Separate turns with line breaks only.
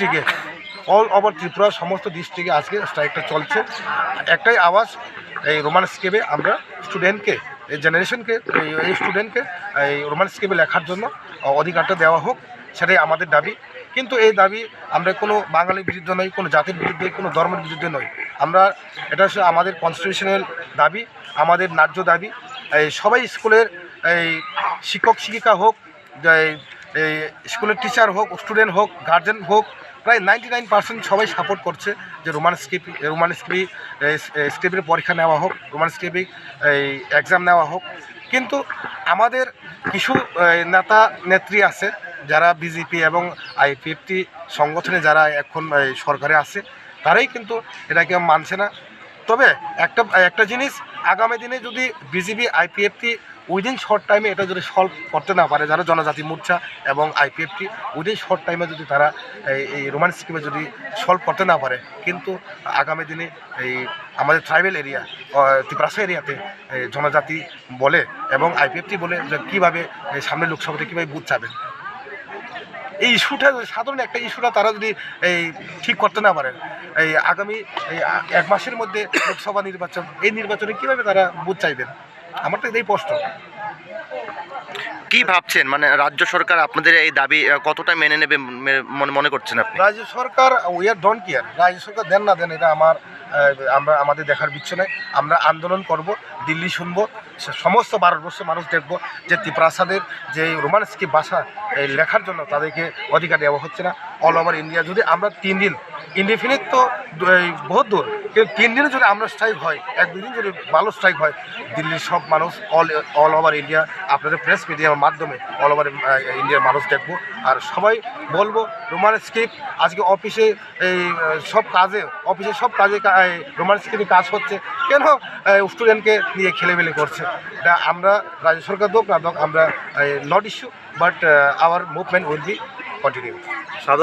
ডিস্ট্রিক্টে all over Tripura, সমস্ত ডিস্ট্রিক্টে আজকে স্ট্রাইকটা চলছে। একটাই আওয়াজ, এই রোমান স্কেপে আমরা স্টুডেন্টকে এই জেনারেশনকে এই স্টুডেন্টকে এই রোমান স্কেপে লেখার জন্য অধিকারটা দেওয়া হোক, সেটাই আমাদের দাবি। কিন্তু এই দাবি আমরা কোনো বাঙালির বিরুদ্ধে নই, কোনো জাতির বিরুদ্ধে কোনো ধর্মের বিরুদ্ধে নই। আমরা, এটা হচ্ছে আমাদের কনস্টিটিউশনাল দাবি, আমাদের ন্যায্য দাবি। এই সবাই স্কুলের, এই শিক্ষক শিক্ষিকা হোক এই স্কুলের টিচার হোক স্টুডেন্ট হোক গার্জেন হোক, প্রায় নাইনটি নাইন পার্সেন্ট সবাই সাপোর্ট করছে যে রোমান স্ক্রিপ রোমান স্ক্রিপ স্ক্রিপের পরীক্ষা নেওয়া হোক রোমান স্ক্রিপে এই এক্সাম নেওয়া হোক। কিন্তু আমাদের কিছু নেতা, নেত্রী আছে যারা বিজেপি এবং আইপিএফটি সংগঠনে যারা এখন সরকারে আছে, তারাই কিন্তু এটাকে মানছে না। তবে একটা একটা জিনিস আগামী দিনে যদি বিজেপি আইপিএফটি উইদিন শর্ট টাইমে এটা যদি সলভ করতে না পারে, যারা জনজাতি মোর্চা এবং আইপিএফটি উইদিন শর্ট টাইমে যদি তারা এই রোমান স্কিমে যদি সলভ করতে না পারে, কিন্তু আগামী দিনে এই আমাদের ট্রাইবেল এরিয়া ত্রিপুরাসা এরিয়াতে জনজাতি বলে এবং আইপিএফটি বলে যে কীভাবে এই সামনে লোকসভাতে কীভাবে বুথ চাবেন এই ইস্যুটা সাধারণ একটা ইস্যুটা তারা যদি এই ঠিক করতে না পারেন এই আগামী এক মাসের মধ্যে লোকসভা নির্বাচন, এই নির্বাচনে কীভাবে তারা বুথ চাইবেন? আমার তো এটাই প্রশ্ন।
কি ভাবছেন? মানে রাজ্য সরকার আপনাদের এই দাবি কতটা মেনে নেবে মনে মনে করছেন আপনি?
রাজ্য সরকার উই আর ডোন্ট কেয়ার রাজ্য সরকার দেন না দেন এটা আমার আমরা আমাদের দেখার বিচ্ছ নেই আমরা আন্দোলন করব দিল্লি শুনব সমস্ত ভারতবর্ষের মানুষ দেখব যে ত্রিপ্রাসাদের যে রোমান্সকি ভাষা এই লেখার জন্য তাদেরকে অধিকার দেওয়া হচ্ছে না। অল ওভার ইন্ডিয়া যদি আমরা তিন দিন ইনডিফিনিট তো বহুত দূর। কিন্তু তিন দিনে যদি আমরা স্ট্রাইক হয়, এক দুই দিন যদি ভালো স্ট্রাইক হয়। দিল্লির সব মানুষ অল অল ওভার ইন্ডিয়া আপনাদের প্রেস মিডিয়ার মাধ্যমে অল ওভার ইন্ডিয়ার মানুষ দেখব। আর সবাই বলব রোমান স্ক্রিপ্ট আজকে অফিসে এই সব কাজে অফিসে সব কাজে রোমান স্ক্রিপ্টে কাজ হচ্ছে। কেন স্টুডেন্টকে নিয়ে খেলেমেলে করছে? এটা আমরা রাজ্য সরকার দোক না দোক আমরা not issue but our movement will be continue
সাধারণ